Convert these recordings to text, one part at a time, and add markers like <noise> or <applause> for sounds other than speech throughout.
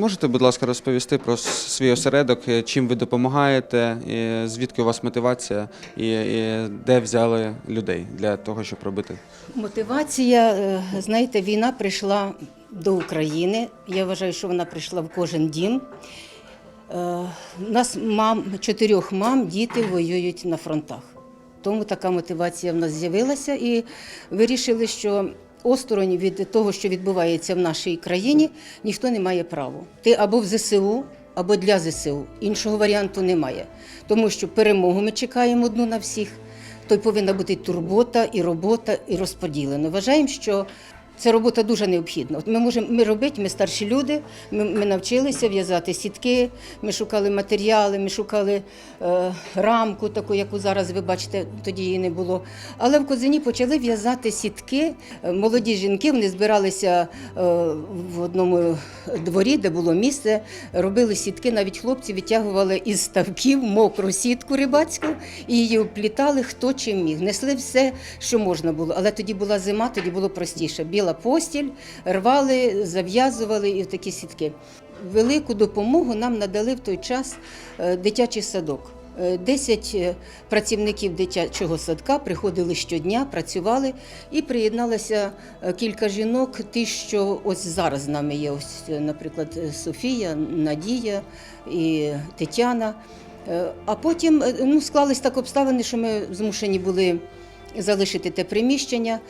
можете, будь ласка, розповісти про свій осередок, е, чим ви допомагаєте, звідки у вас мотивація, і, і де взяли людей для того, щоб робити? Мотивація, е, знаєте, війна прийшла до України. Я вважаю, що вона прийшла в кожен дім. Е, У нас мам, чотирьох мам діти воюють на фронтах. Тому така мотивація в нас з'явилася і вирішили, що осторонь від того, що відбувається в нашій країні, ніхто не має права. Ти або в ЗСУ, або для ЗСУ. Іншого варіанту немає. Тому що перемогу ми чекаємо одну на всіх то й повинна бути турбота і робота, і розподілено. Вважаємо, що ця робота дуже необхідна. Ми можемо ми робити, ми старші люди, ми, ми навчилися в'язати сітки, ми шукали матеріали, ми шукали е, рамку, таку, яку зараз ви бачите, тоді її не було. Але в Козині почали в'язати сітки. Е, Молоді жінки вони збиралися е, в одному дворі, де було місце, робили сітки. Навіть хлопці витягували із ставків мокру сітку рибацьку і її оплітали хто чим міг. Несли все, що можна було. Але тоді була зима, тоді було простіше. Біла постіль, рвали, зав'язували і такі сітки. Велику допомогу нам надали в той час е, дитячий садок. Е, 10 е, працівників дитячого садка приходили щодня, працювали і приєдналося е, кілька жінок. Ті, що ось зараз з нами є, ось, е, наприклад, е, Софія, Надія і Тетяна. Е, А потім е, ну, склались так обставини, що ми змушені були залишити те приміщення е,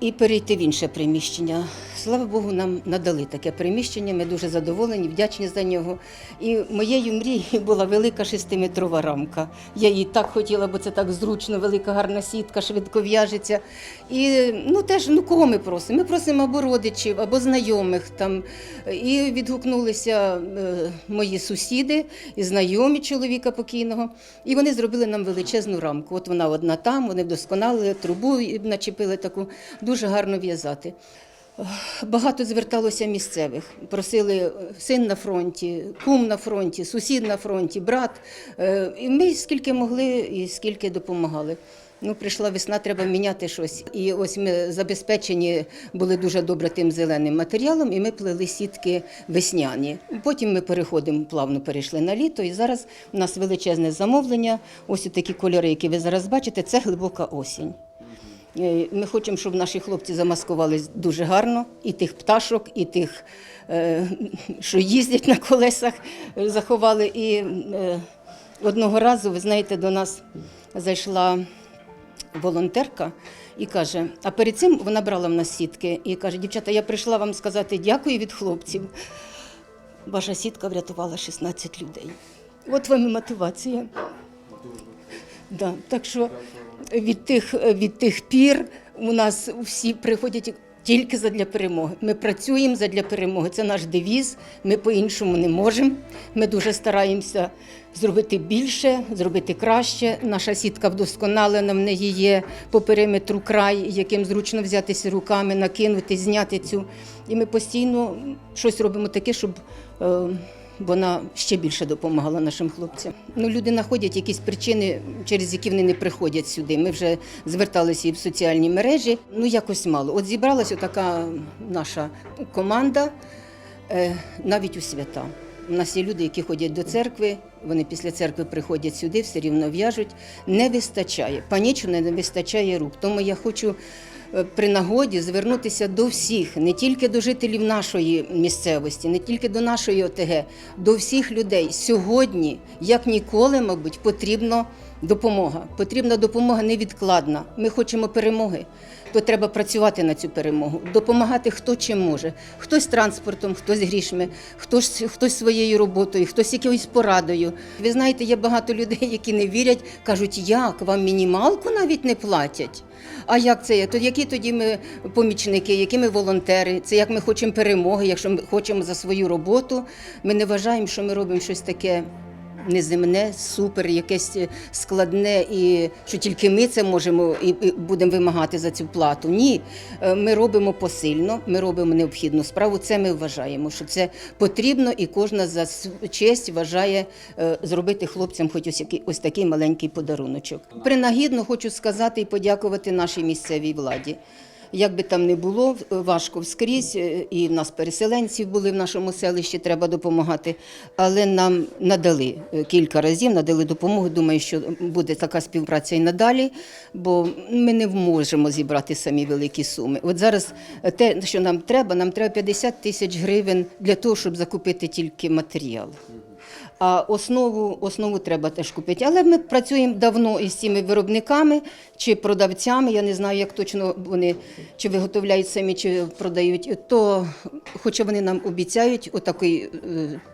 і перейти в інше приміщення. Слава Богу, нам надали таке приміщення. Ми дуже задоволені, вдячні за нього. І моєю мрією була велика шестиметрова рамка. Я її так хотіла, бо це так зручно, велика гарна сітка, швидко в'яжеться. І ну теж ну кого ми просимо? Ми просимо або родичів, або знайомих там. І відгукнулися е, мої сусіди і знайомі чоловіка покійного. І вони зробили нам величезну рамку. От вона одна там, вони вдосконалили трубу і начепили таку дуже гарно в'язати. Багато зверталося місцевих. Просили е, син на фронті, кум на фронті, сусід на фронті, брат. Е, І ми скільки могли і скільки допомагали. Ну, прийшла весна, треба міняти щось. І ось ми забезпечені були дуже добре тим зеленим матеріалом, і ми плели сітки весняні. Потім ми переходимо, плавно перейшли на літо, і зараз у нас величезне замовлення. Ось такі кольори, які ви зараз бачите, це глибока осінь. Е, Ми хочемо, щоб наші хлопці замаскувались дуже гарно, і тих пташок, і тих, е, що їздять на колесах, заховали. І е, одного разу, ви знаєте, до нас зайшла волонтерка і каже: а перед цим вона брала в нас сітки і каже: дівчата, я прийшла вам сказати дякую від хлопців. Ваша сітка врятувала 16 людей. От вам і мотивація. Да, так що від тих, від тих пір у нас всі приходять тільки задля перемоги. Ми працюємо задля перемоги. Це наш девіз. Ми по-іншому не можемо. Ми дуже стараємося зробити більше, зробити краще. Наша сітка вдосконалена, в неї є по периметру край, яким зручно взятися руками, накинути, зняти цю. І ми постійно щось робимо таке, щоб. Вона ще більше допомагала нашим хлопцям. Ну, люди знаходять якісь причини, через які вони не приходять сюди. Ми вже зверталися і в соціальні мережі. Ну, якось мало. От зібралася така наша команда е, навіть у свята. У нас є люди, які ходять до церкви, вони після церкви приходять сюди, все рівно в'яжуть. Не вистачає, панічно не вистачає рук. Тому я хочу при нагоді звернутися до всіх, не тільки до жителів нашої місцевості, не тільки до нашої ОТГ, до всіх людей. Сьогодні, як ніколи, мабуть, потрібна допомога. Потрібна допомога невідкладна. Ми хочемо перемоги. То треба працювати на цю перемогу, допомагати хто чим може. Хтось транспортом, хтось грішми, хтось, хтось своєю роботою, хтось якоюсь порадою. Ви знаєте, є багато людей, які не вірять, кажуть, як вам мінімалку навіть не платять. А як це є? То які тоді ми помічники, які ми волонтери? Це як ми хочемо перемоги, якщо ми хочемо за свою роботу. Ми не вважаємо, що ми робимо щось таке неземне, супер, якесь складне, і що тільки ми це можемо і будемо вимагати за цю плату. Ні, Е, ми робимо посильно, ми робимо необхідну справу. Це ми вважаємо, що це потрібно, і кожна за честь вважає е, зробити хлопцям хоч ось, який- ось такий маленький подаруночок. Принагідно хочу сказати і подякувати нашій місцевій владі. Як би там не було, важко вскрізь, е, і в нас переселенці були в нашому селищі, треба допомагати. Але нам надали е, кілька разів, надали допомогу. Думаю, що буде така співпраця і надалі, бо ми не можемо зібрати самі великі суми. От зараз те, що нам треба, нам треба 50 тисяч гривень для того, щоб закупити тільки матеріал. А основу, основу треба теж купити. Але ми працюємо давно із цими виробниками чи продавцями. Я не знаю, як точно вони чи виготовляють самі, чи продають. То, хоча вони нам обіцяють отакий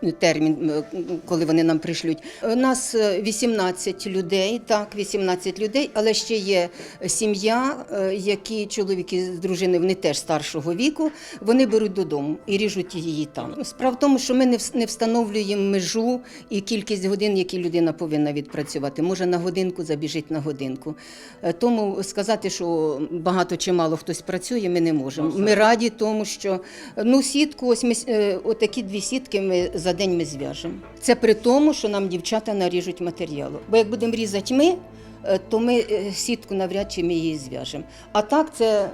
е, термін, е, коли вони нам пришлють. У нас е, 18 людей, так, 18 людей, але ще є сім'я, які чоловіки з дружиною, вони теж старшого віку, вони беруть додому і ріжуть її там. Справа в тому, що ми не встановлюємо межу і кількість годин, які людина повинна відпрацювати. Може на годинку забіжить на годинку. Е, Тому сказати, що багато чи мало хтось працює, ми не можемо. Ми раді тому, що ну сітку, ось ми е, отакі дві сітки ми за день ми зв'яжемо. Це при тому, що нам дівчата наріжуть матеріалу. Бо як будемо різати ми, е, то ми сітку навряд чи ми її зв'яжемо. А так це.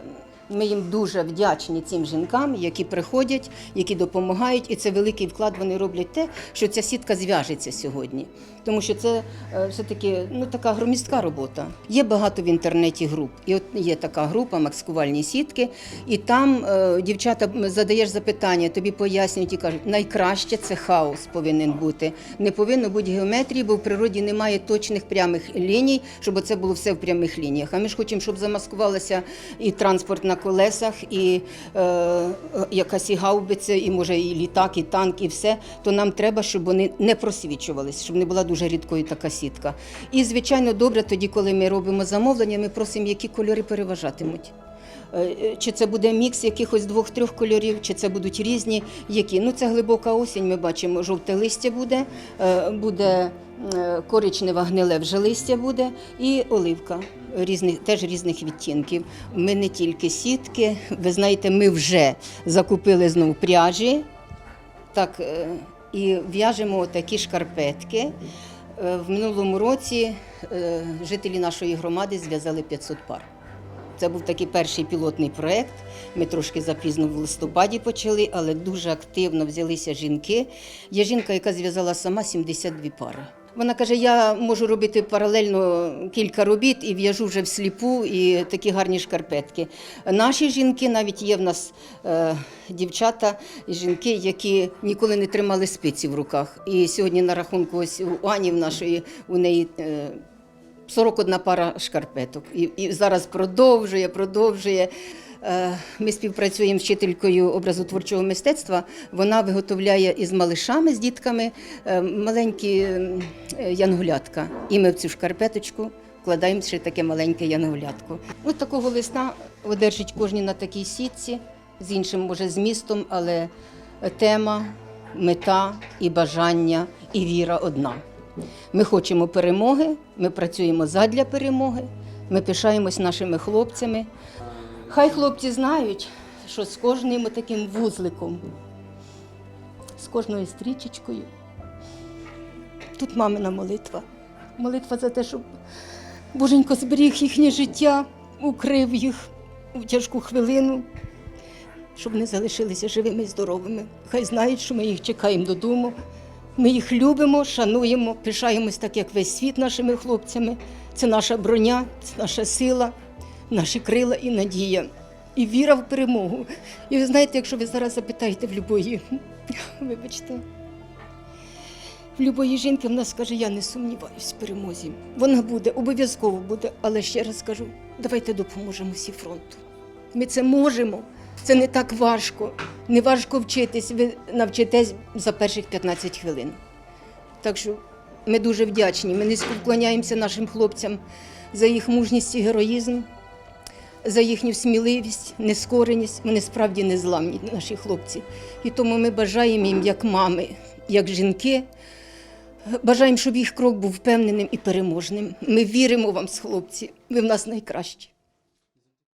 Ми їм дуже вдячні цим жінкам, які приходять, які допомагають, і це великий вклад. Вони роблять те, що ця сітка зв'яжеться сьогодні. Тому що це е, все-таки ну, така громістка робота. Є багато в інтернеті груп. І от є така група маскувальні сітки, і там е, дівчата задаєш запитання, тобі пояснюють і кажуть, найкраще це хаос повинен бути. Не повинно бути геометрії, бо в природі немає точних прямих ліній, щоб це було все в прямих лініях. А ми ж хочемо, щоб замаскувалася і транспорт на колесах, і е, якась і гаубиця, і може і літак, і танк, і все. То нам треба, щоб вони не просвічувалися, щоб не була дуже рідкою така сітка. І звичайно, добре тоді, коли ми робимо замовлення, ми просимо, які кольори переважатимуть. Е, е, Чи це буде мікс якихось двох-трьох кольорів, чи це будуть різні які. Ну, це глибока осінь, ми бачимо, жовте листя буде, е, буде коричневе гниле вже листя буде, і оливка різних, теж різних відтінків. Ми не тільки сітки, ви знаєте, ми вже закупили знову пряжі, так, е, і в'яжемо такі шкарпетки. Е, В минулому році е, жителі нашої громади зв'язали 500 пар. Це був такий перший пілотний проєкт. Ми трошки запізно в листопаді почали, але дуже активно взялися жінки. Є жінка, яка зв'язала сама 72 пари. Вона каже: я можу робити паралельно кілька робіт і в'яжу вже всліпу і такі гарні шкарпетки. Наші жінки, навіть є в нас е, дівчата, жінки, які ніколи не тримали спиці в руках. І сьогодні на рахунку ось у Ані в нашої у неї. Е, 41 пара шкарпеток. І, і зараз продовжує, продовжує. Е, Ми співпрацюємо з вчителькою образотворчого мистецтва. Вона виготовляє із малишами, з дітками е, маленькі е. І ми в цю шкарпеточку вкладаємо ще таке маленьке янголятко. Ось такого листа одержить кожен на такій сітці, з іншим, може, змістом, але тема, мета і бажання, і віра одна. Ми хочемо перемоги, ми працюємо задля перемоги, ми пишаємось нашими хлопцями. Хай хлопці знають, що з кожним таким вузликом, з кожною стрічечкою. Тут мамина молитва. Молитва за те, щоб Боженько зберіг їхнє життя, укрив їх у тяжку хвилину, щоб вони залишилися живими і здоровими. Хай знають, що ми їх чекаємо додому. Ми їх любимо, шануємо, пишаємось так, як весь світ нашими хлопцями. Це наша броня, це наша сила, наші крила і надія. І віра в перемогу. І ви знаєте, якщо ви зараз запитаєте в любої, <laughs> вибачте, в любої жінки в нас скаже, я не сумніваюсь в перемозі. Вона буде, обов'язково буде. Але ще раз кажу, давайте допоможемо всі фронту. Ми це можемо. Це не так важко. Не важко вчитись. Ви навчитесь за перших 15 хвилин. Так що ми дуже вдячні. Ми низько вклоняємося нашим хлопцям за їх мужність і героїзм, за їхню сміливість, нескореність. Вони справді незламні, наші хлопці. І тому ми бажаємо їм, як мами, як жінки. Бажаємо, щоб їх крок був впевненим і переможним. Ми віримо вам, хлопці. Ви в нас найкращі.